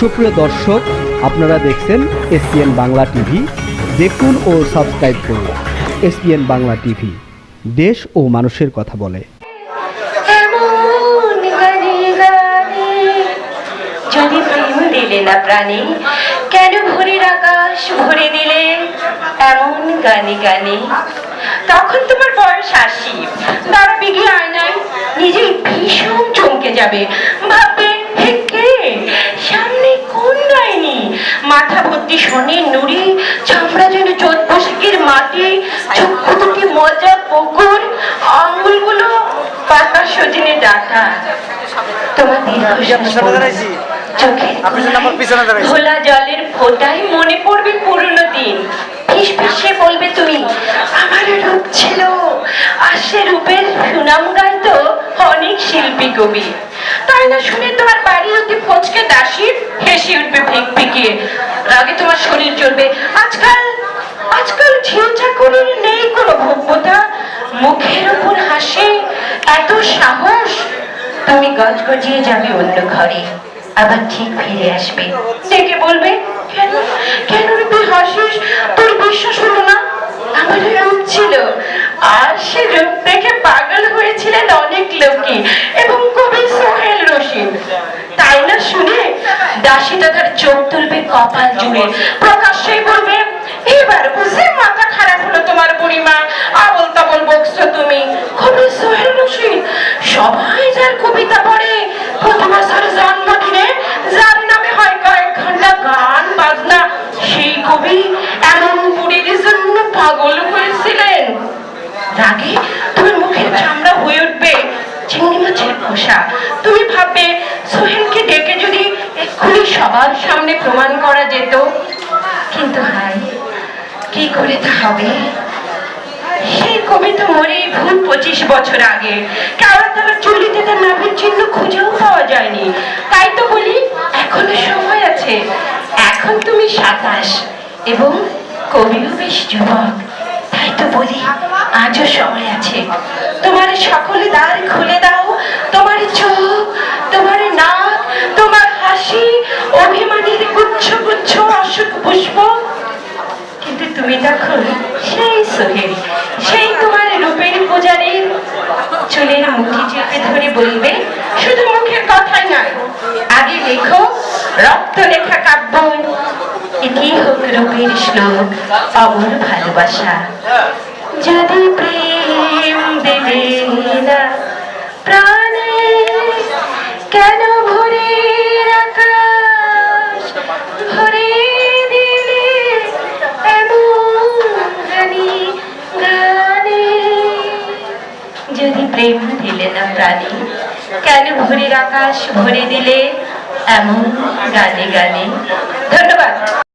সুপ্রিয় দর্শক, আপনারা দেখছেন এসপিএন বাংলা টিভি। দেখুন ও সাবস্ক্রাইব করুন এসপিএন বাংলা টিভি। দেশ ও মানুষের কথা বলে। যদি প্রেম দিলে না প্রাণে, কেন ভোরের আকাশ ভরে দিলে? এমন গানে গানে। তখন তোমার বয়স আশি। দাঁড়াবে গিয়ে আয়নায় নিজেই ভীষণ চমকে যাবে। ভর্তি সোনের নুড়ি চামড়া যেন চোদ্দ বসেকের মাটি চক্ষু দুটি মজা পুকুর আঙুলগুলো পাতা সজিনে ডাটা। তোমার দীর্ঘশ্বাস চোখে আপনি শুনে আমার পিছনে দাঁড়াইছি। ঘোলা জলের ফোঁটায় মনে পড়বে পুরনো দিন। ফিস ফিসে বলবে তুমি আমার রূপ ছিল। আর সে রূপের সুনাম গাইতো অনেক শিল্পী কবি। তাই না শুনে তোমার বাড়ির অতি ফচকে দাসী হেসে উঠবে ফেক ফেকিয়ে রাগে তোমার শরীর চলবে। আজকাল আজকাল ঝিল চাকরির নেই কোনো ভব্যতা। মুখের উপর হাসে, এত সাহস। তুমি গজ গজিয়ে যাবে অন্য ঘরে, আবার ঠিক ফিরে আসবে। ডেকে বলবে? কেন? কেন তুই হাসিস? তোর বিশ্বাস হলো না? আমার রূপ ছিল। আর সে রূপ দেখে পাগল হয়েছিলেন অনেক লোকই এবং কবি সোহেল রশিদ তাই না শুনে দাসীটা তার চোখ তুলবে কপাল জুড়ে প্রকাশ্যেই বলবে, এবার বুঝে মাথা খারাপ হলো তোমার বুড়িমা। আবল তাবল বকছো তুমি। কবি সোহেল রশিদ সবাই যার কবিতা পড়ে, প্রথমা স্যার জন্মদিনে যার নামে হয় কয়েক ঘণ্টা গান, বাজনা, সেই কবি এমন বুড়ির জন্য পাগল হয়েছিলেন। রাগে তোমার মুখের চামড়া হয়ে উঠবে, চিংড়ি মাছের খোসা। তুমি ভাববে, সোহেলকে ডেকে যদি এক্ষুনি সবার সামনে প্রমাণ করা যেত। কিন্তু হাই, কি করে তা হবে? সেই কবি তো মরে ভুল পঁচিশ বছর আগে। কারণ তার চুলিতে তার নাভের চিহ্ন খুঁজেও পাওয়া যায়নি। তাই তো বলি, এখনও সময় আছে। এখন তুমি সাতাশ এবং কবিও বেশ যুবক। তাই তো বলি, আজও সময় আছে। তোমার সকলে দ্বার খুলে দাও, তোমার চোখ তুমি তখন সেই সোহেল সেই তোমার রূপের পূজারীর চুলের মুঠি চেপে ধরে বলবে? শুধু মুখের কথাই নয়, আগে লেখো, রক্ত লেখা কাব্য। এটি হোক রূপের শ্লোক, অমর ভালোবাসা। যদি প্রেম প্রাণী কেন ভোরের আকাশ ভরে দিলে এমন গানে গানে? ধন্যবাদ।